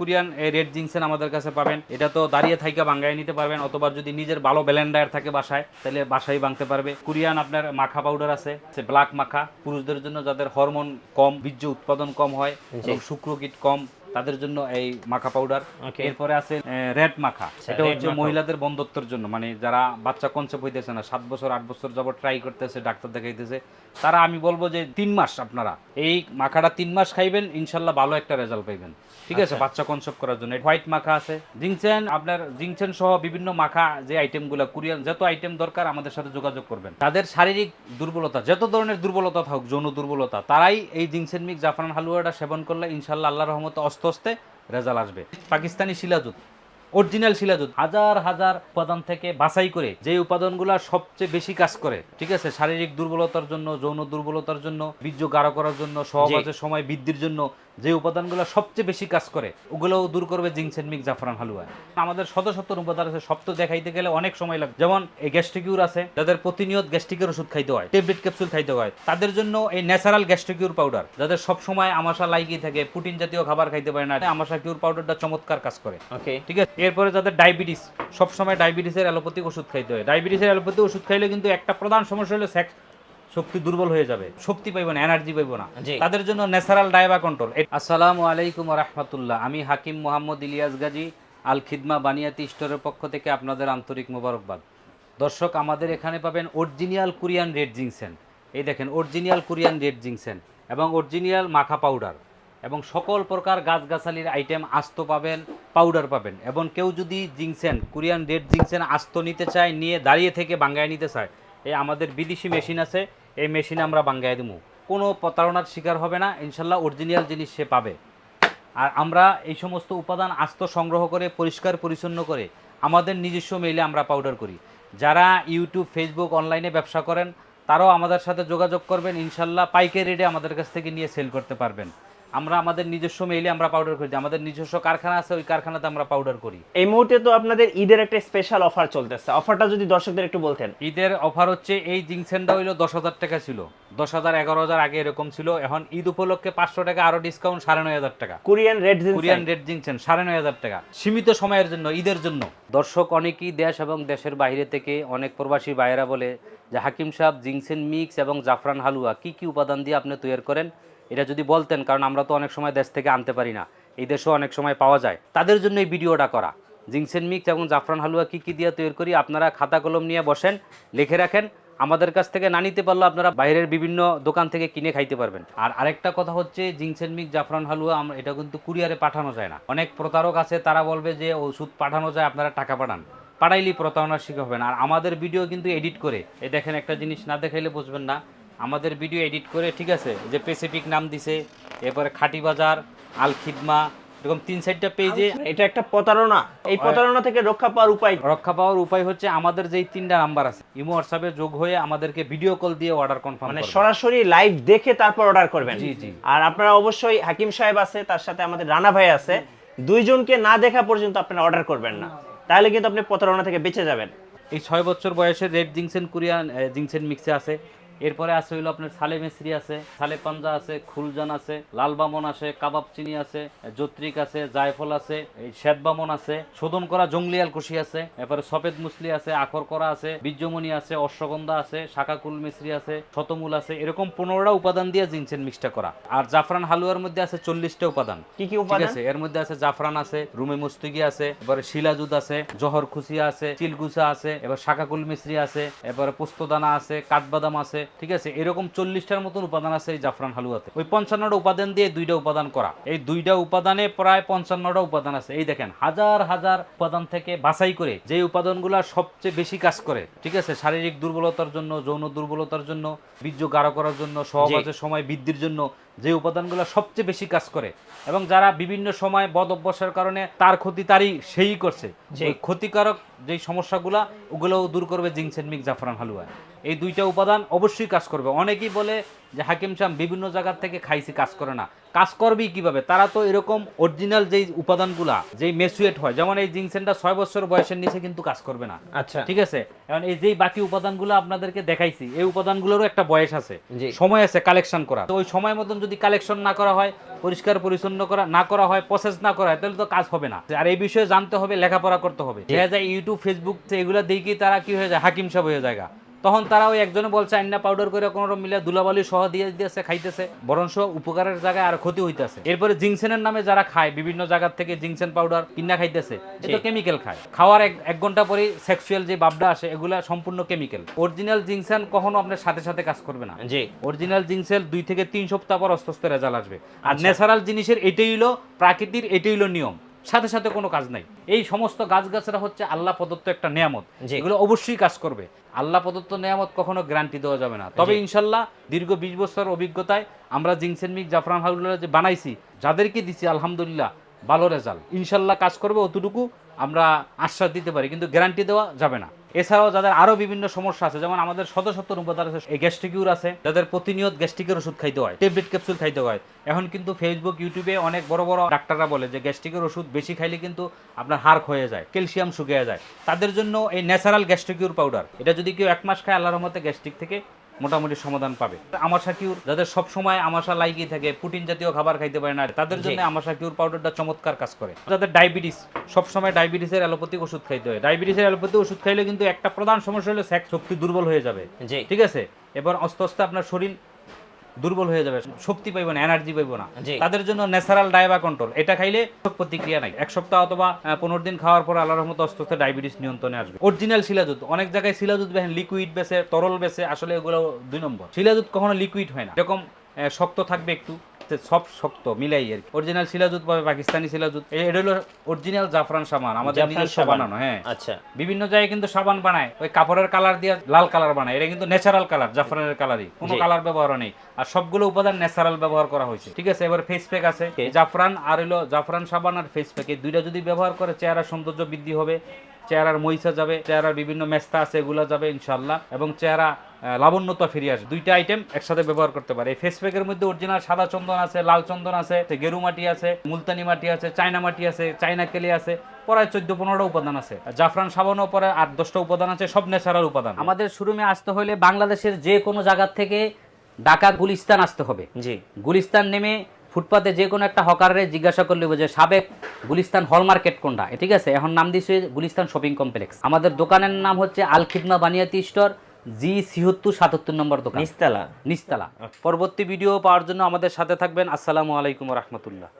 Korean red ginseng আমাদের কাছে পাবেন। এটা তো দাঁড়িয়ে থাইকা বাঙ্গায় নিতে পারবেন অথবা যদি নিজের ভালো ব্লেন্ডার থাকে বাসায় তাহলে বাসায় বাঙতে পারবে। কোরিয়ান আপনার মাখা পাউডার আছে সে ব্ল্যাক মাখা। পুরুষদের জন্য যাদের হরমোন কম বীর্য উৎপাদন কম হয় এবং শুক্রকীট কম তাদের জন্য এই মাখা পাউডার এরপরে আছে রেড মাখা। এটা red হচ্ছে মহিলাদের বন্ধত্বের জন্য। মানে যারা বাচ্চা কনসেপ্ট হইতেছে না সাত বছর আট বছর যাবত ট্রাই করতেছে ডাক্তার দেখাইতেছে তারা আমি বলব যে তিন মাস আপনারা এই মাখাটা তিন মাস খাইবেন ইনশাল্লাহ ভালো একটা রেজাল্ট পাইবেন। ঠিক আছে? বাচ্চা কনসেপ্ট করার জন্য। হোয়াইট মাখা আছে। জিংচেন আপনার জিংচেন সহ বিভিন্ন মাখা যে আইটেমগুলো কোরিয়ান যত আইটেম দরকার আমাদের সাথে যোগাযোগ করবেন। তাদের শারীরিক দুর্বলতা যত ধরনের দুর্বলতা থাকুক যৌন দুর্বলতা তারাই এই জিংসেন মিক জাফরান হালুয়াটা সেবন করলে ইনশাল্লাহ আল্লাহ রহমতে অস্তে আস্তে রেজাল্ট আসবে। পাকিস্তানি শিলাজুত অরিজিনাল শিলাজুত হাজার হাজার উপাদান থেকে বাছাই করে যে উপাদানগুলো সবচেয়ে বেশি কাজ করে ঠিক আছে? শারীরিক দুর্বলতার জন্য যৌন দুর্বলতার জন্য বীর্য গাঢ় করার জন্য সহবাসের সময় বৃদ্ধির জন্য যে উপাদানগুলো সবচেয়ে বেশি কাজ করে ওগুলোও দূর করবে জিংসেন মিক জাফরান হালুয়া। আমাদের শত শত উপাদান আছে সব তো দেখাইতে গেলে অনেক সময় লাগে যেমন এই গ্যাস্ট্রিকিউর আছে যাদের প্রতিনিয়ত গ্যাস্ট্রিকের ওষুধ খাইতে হয় ট্যাবলেট ক্যাপসুল খাইতে হয় তাদের জন্য এই ন্যাচারাল গ্যাস্ট্রিকিউর পাউডার যাদের সব সময় আমাশা লাইগি থাকে প্রোটিন জাতীয় খাবার খাইতে পারে না আমাশা কিউর পাউডারটা চমৎকার কাজ করে। ওকে। ঠিক আছে? এরপরে যাদের ডায়াবেটিস সবসময় ডায়াবেটিসের অ্যালোপ্যাথিক ওষুধ খাইতে হয়। ডায়াবেটিসের অ্যালোপ্যাথিক ওষুধ খাইলে কিন্তু একটা প্রধান সমস্যা হলো সেক্স শক্তি দুর্বল হয়ে যাবে শক্তি পাইব না এনার্জি পাইব না। তাদের জন্য ন্যাচারাল ডায়াবা কন্ট্রোল আসসালামু আলাইকুম রহমতুল্লাহ। আমি হাকিম মোহাম্মদ ইলিয়াস গাজী আল খিদমা বানিয়াতি স্টোরের পক্ষ থেকে আপনাদের আন্তরিক মোবারকবাদ। দর্শক আমাদের এখানে পাবেন অরিজিনাল কোরিয়ান রেড জিংসেন এই দেখেন অরিজিনাল কোরিয়ান রেড জিংসেন এবং অরিজিনাল মাখা পাউডার এবং সকল প্রকার গাছগাছালির আইটেম আস্ত পাবেন পাউডার পাবেন। এবং কেউ যদি জিংসেন কোরিয়ান রেড জিংসেন আস্ত নিতে চায় নিয়ে দাঁড়িয়ে থেকে বাঙ্গায় নিতে চায় এই আমাদের বিদেশি মেশিন আছে। এই মেশিন আমরা বাঙ্গায় দেবো কোনো প্রতারণার শিকার হবে না, ইনশাল্লাহ অরিজিনাল জিনিস সে পাবে। আর আমরা এই সমস্ত উপাদান আস্ত সংগ্রহ করে, পরিষ্কার, পরিচ্ছন্ন করে আমাদের নিজস্ব মেইলে আমরা পাউডার করি। যারা ইউটিউব ফেসবুক অনলাইনে ব্যবসা করেন, তারাও আমাদের সাথে যোগাযোগ করবেন, ইনশাল্লাহ পাইকারি রেটে আমাদের কাছ থেকে নিয়ে সেল করতে পারবেন। আমরা আমাদের নিজস্ব মেইলে আমরা পাউডার করি আমাদের নিজস্ব কারখানা আছে ওই কারখানাতে আমরা পাউডার করি। এই মুহূর্তে তো আপনাদের ঈদের একটা স্পেশাল অফার চলতেছে। অফারটা যদি দর্শকদের একটু বলতেন। ঈদের অফার হচ্ছে এই জিংসেনটা হইল দশ হাজার টাকা ছিল। দশ হাজার এগারো হাজার আগে এরকম ছিল। এখন ঈদ উপলক্ষে পাঁচশো টাকা আরও ডিসকাউন্ট সাড়ে নয় হাজার টাকা। Korean red Korean red ginseng সাড়ে নয় হাজার টাকা। সীমিত সময়ের জন্য ঈদের জন্য। দর্শক অনেকেই দেশ এবং দেশের বাইরে থেকে অনেক প্রবাসী ভাইয়েরা বলে যে হাকিম সাহেব জিংসেন মিক্স এবং জাফরান হালুয়া কি কি উপাদান দিয়ে আপনি তৈরি করেন? এটা যদি বলতেন, কারণ আমরা তো অনেক সময় দেশ থেকে আনতে পারি না, এই দেশেও অনেক সময় পাওয়া যায়। তাদের জন্য এই ভিডিওটা করা। জিংসেন মিক্স এবং জাফরান হালুয়া কী কী দিয়ে তৈরি করি, আপনারা খাতা কলম নিয়ে বসেন, লিখে রাখেন। আমাদের কাছ থেকে না নিতে পারলে আপনারা বাইরের বিভিন্ন দোকান থেকে কিনে খাইতে পারবেন। আর আরেকটা কথা হচ্ছে, জিংসেন মিক, জাফরান হালুয়া আমরা এটা কিন্তু কুরিয়ারে পাঠানো যায় না। অনেক প্রতারক আছে, তারা বলবে যে ওষুধ পাঠানো যায়, আপনারা টাকা পাঠান। পাঠাইলেই প্রতারণার শিকার হবেন। আর আমাদের ভিডিও কিন্তু এডিট করে। এ দেখেন একটা জিনিস, না দেখাইলে বুঝবেন না। আমাদের ভিডিও এডিট করে ঠিক আছে? যে স্পেসিফিক নাম দিছে এরপরে খাটি বাজার আল খিদমা এরকম তিন চারটা পেজে এটা একটা প্রতারণা। এই প্রতারণা থেকে রক্ষা পাওয়ার উপায় রক্ষা পাওয়ার উপায় হচ্ছে আমাদের যেই তিনটা নাম্বার আছে। ইমো হোয়াটসঅ্যাপে যোগ হয়ে আমাদেরকে ভিডিও কল দিয়ে অর্ডার কনফার্ম মানে সরাসরি লাইভ দেখে তারপর অর্ডার করবেন। জি, জি। আর আপনারা অবশ্যই হাকিম সাহেব আছে তার সাথে আমাদের রানা ভাই আছে। দুইজনকে না দেখা পর্যন্ত আপনারা অর্ডার করবেন না। তাহলে কিন্তু আপনি প্রতারণা থেকে বেঁচে যাবেন। এই ছয় বছর বয়সে রেড জিংসেন কোরিয়ান জিংসেন মিক্সে আছে। এরপরে আছে হইল আপনার সালে মেসরি আছে সালে পাঞ্জা আছে খুলজান আছে লাল বামন আছে কাবাব চিনি আছে জত্রিক আছে জায়ফল আছে এই শ্বেত বামন আছে শোধন করা জঙ্গলিয়াল কুশি আছে এরপরে সফেদ মুসলি আছে আখর করা আছে বীর্যমণি আছে অশ্বগন্ধা আছে শাকাকুল মিশ্রি আছে শতমূল আছে এরকম পনেরোটা উপাদান দিয়ে জিংসেন মিক্সটা করা। আর জাফরান হালুয়ার মধ্যে আছে চল্লিশটা উপাদান। কি কি উপাদান? আছে এর মধ্যে আছে জাফরান আছে রুমে মুস্তুকি আছে এবারে শিলাজুদ আছে জহর খুশিয়া আছে চিলগুসা আছে এবার শাকাকুল মিশ্রি আছে এবারে পোস্তদানা আছে কাঠবাদাম আছে ঠিক আছে এরকম চল্লিশটার মতন উপাদান আছে এই জাফরান হালুয়াতে। ওই পঞ্চান্নটা উপাদান দিয়ে দুইটা উপাদান করা। এই দুইটা উপাদানে প্রায় পঞ্চান্নটা উপাদান আছে। এই দেখেন হাজার হাজার উপাদান থেকে বাছাই করে যে উপাদানগুলো সবচেয়ে বেশি কাজ করে ঠিক আছে শারীরিক দুর্বলতার জন্য যৌন দুর্বলতার জন্য বীর্য গাঢ় করার জন্য সহবাসের সময় বৃদ্ধির জন্য যে উপাদানগুলো সবচেয়ে বেশি কাজ করে এবং যারা বিভিন্ন সময় বদ অভ্যাসের কারণে তার ক্ষতি তারই সেই করছে। যে ক্ষতিকারক যে সমস্যাগুলো ওগুলোও দূর করবে জিংসেন মিক জাফরান হালুয়া। এই দুইটা উপাদান অবশ্যই কাজ করবে। অনেকেই বলে যে হাকিম শাম বিভিন্ন জায়গার থেকে খাইছি কাজ করে না। কাজ করবেই কীভাবে? তারা তো এরকম অরিজিনাল যেই উপাদানগুলা যেই মেসুয়েট হয় যেমন এই জিংসেনটা ছয় বছর বয়সের নিচে কিন্তু কাজ করবে না। আচ্ছা। ঠিক আছে? এখন এই যেই বাকি উপাদানগুলো আপনাদেরকে দেখাইছি এই উপাদানগুলোরও একটা বয়স আছে। সময় আছে কালেকশন করা তো ওই সময় মতন যদি কালেকশন না করা হয় পরিষ্কার পরিচ্ছন্ন করা না করা হয় প্রসেস না করা হয় তাহলে তো কাজ হবে না। আর এই বিষয়ে জানতে হবে লেখাপড়া করতে হবে। দেখা যায় ইউটিউব ফেসবুক এগুলো দেখি তারা কি হয়ে যায়? হাকিম সাহেব হয়ে যায় তখন তারা ওই একজনে বলছে আন্না পাউডার করে কোনো রকম মিলে দুলাবালি সহ দিয়ে দিয়েছে খাইতেছে। বরঞ্চ উপকারের জায়গায় আর ক্ষতি হইতেছে। এরপরে জিংসেনের নামে যারা খায় বিভিন্ন জায়গার থেকে জিংসেন পাউডার কিনা খাইতেছে এ তো কেমিক্যাল খায়। খাওয়ার এক এক ঘণ্টা পরে সেক্সুয়াল যে বাবডা আসে এগুলা সম্পূর্ণ কেমিক্যাল অরিজিনাল জিংসেন কখনো আপনার সাথে সাথে কাজ করবে না। জি। অরিজিনাল জিন্সেল দুই থেকে তিন সপ্তাহ পর অস্ত আস্তে রেজাল্ট আসবে। আর ন্যাচারাল জিনিসের এটাই হলো প্রাকৃতির এটাই হলো নিয়ম। সাথে সাথে কোনো কাজ নাই। এই সমস্ত গাছগাছরা হচ্ছে আল্লাহ প্রদত্ত একটা নিয়ামত। যেগুলো এগুলো অবশ্যই কাজ করবে। আল্লাহ প্রদত্ত নিয়ামত কখনো গ্যারান্টি দেওয়া যাবে না। তবে ইনশাল্লাহ দীর্ঘ বিশ বছর অভিজ্ঞতায় আমরা জিংসেন মিক জাফরান হাউল্লাহ যে বানাইছি যাদেরকে দিছি আলহামদুলিল্লাহ ভালো রেজাল্ট ইনশাল্লাহ কাজ করবে অতটুকু আমরা আশ্বাস দিতে পারি, কিন্তু গ্যারান্টি দেওয়া যাবে না। এছাড়াও যাদের আরও বিভিন্ন সমস্যা আছে, যেমন আমাদের শত শত উপাদান আছে, এই গ্যাস্ট্রিকিউর আছে, যাদের প্রতিনিয়ত গ্যাস্ট্রিকের ওষুধ খাইতে হয় ট্যাবলেট ক্যাপসুল খাইতে হয়। এখন কিন্তু ফেসবুক ইউটিউবে অনেক বড় বড় ডাক্তাররা বলে যে গ্যাস্ট্রিকের ওষুধ বেশি খাইলে কিন্তু আপনার হাড় হয়ে যায় ক্যালসিয়াম শুকিয়ে যায়। তাদের জন্য এই ন্যাচারাল গ্যাস্ট্রিকিউর পাউডার এটা যদি কেউ এক মাস খায়, আল্লাহর মতে গ্যাস্ট্রিক থেকে মোটামুটি সমাধান পাবে। আমাশা কিউর যাদের সব সময় আমাশা লাইগি থাকে প্রোটিন জাতীয় খাবার খাইতে পারে না তাদের জন্য আমাশা কিউর পাউডারটা চমৎকার কাজ করে। যাদের ডায়াবেটিস সবসময় ডায়াবেটিসের অ্যালোপ্যাথিক ওষুধ খাইতে হয়। ডায়াবেটিসের অ্যালোপ্যাথিক ওষুধ খাইলে কিন্তু একটা প্রধান সমস্যা হলো শক্তি দুর্বল হয়ে যাবে। ঠিক আছে? এবার আস্তে আস্তে আপনার শরীর দুর্বল হয়ে যাবে শক্তি পাইব না এনার্জি পাইব না। তাদের জন্য ন্যাচারাল ডায়বা কন্ট্রোল এটা খাইলে প্রতিক্রিয়া নাই। এক সপ্তাহ অথবা পনেরো দিন খাওয়ার পর আল্লাহ রহমত আস্তে আস্তে ডায়াবেটিস নিয়ন্ত্রণে আসবে। অরিজিনাল শিলাজুত অনেক জায়গায় শিলাজুত বেছেন লিকুইড বেছে তরল বেছে আসলে এগুলো দুই নম্বর। শিলাজুত কখনো লিকুইড হয় না। এরকম শক্ত থাকবে একটু। সব শক্ত মিলাই আর অরিজিনাল শিলাজুত পাবে পাকিস্তানি শিলাজুত এটা হলো অরিজিনাল জাফরান সামান আমাদের নিজস্ব বানানো হ্যাঁ। আচ্ছা। বিভিন্ন জায়গায় কিন্তু সাবান বানায়। ওই কাপড়ের কালার দিয়ে লাল কালার বানায়। এটা কিন্তু ন্যাচারাল কালার জাফরানের কালারই কোনো কালার ব্যবহার নেই। আর সবগুলো উপাদান ন্যাচারাল ব্যবহার করা হয়েছে। ঠিক আছে এবার ফেস প্যাক আছে। জাফরান আর হলো জাফরান সাবান আর ফেস প্যাক এই দুইটা যদি ব্যবহার করে চেহারা সৌন্দর্য বৃদ্ধি হবে। চেহারার মহিষা যাবে চেহারার বিভিন্ন মেস্তা আছে এগুলো যাবে ইনশাল্লাহ এবং চেহারা লাবণ্যতা ফিরে আসবে। দুইটা আইটেম একসাথে ব্যবহার করতে পারে। এই ফেস প্যাকের মধ্যে অরিজিনাল সাদা চন্দন আছে লাল চন্দন আছে গেরু মাটি আছে মুলতানি মাটি আছে চায়না মাটি আছে চায়না কেলি আছে প্রায় চোদ্দ পনেরোটা উপাদান আছে। জাফরান সাবানও পরে আট দশটা উপাদান আছে সব ন্যাচারাল উপাদান। আমাদের শোরুমে আসতে হলে বাংলাদেশের যে কোনো জায়গার থেকে ঢাকা গুলিস্তান আসতে হবে। জি। গুলিস্তান নেমে ফুটপাতে যে কোনো একটা হকারে জিজ্ঞাসা করলে যে সাবেক গুলিস্তান হল মার্কেট কোনটা ঠিক আছে? এখন নাম দিয়েছে গুলিস্তান শপিং কমপ্লেক্স। আমাদের দোকানের নাম হচ্ছে আল খিদমা বানিয়াতি স্টোর জি সিহত্তর সাতাত্তর নম্বর দোকান। নিস্তালা। নিস্তালা। পরবর্তী ভিডিও পাওয়ার জন্য আমাদের সাথে থাকবেন। আসসালামু আলাইকুম রহমতুল্লাহ।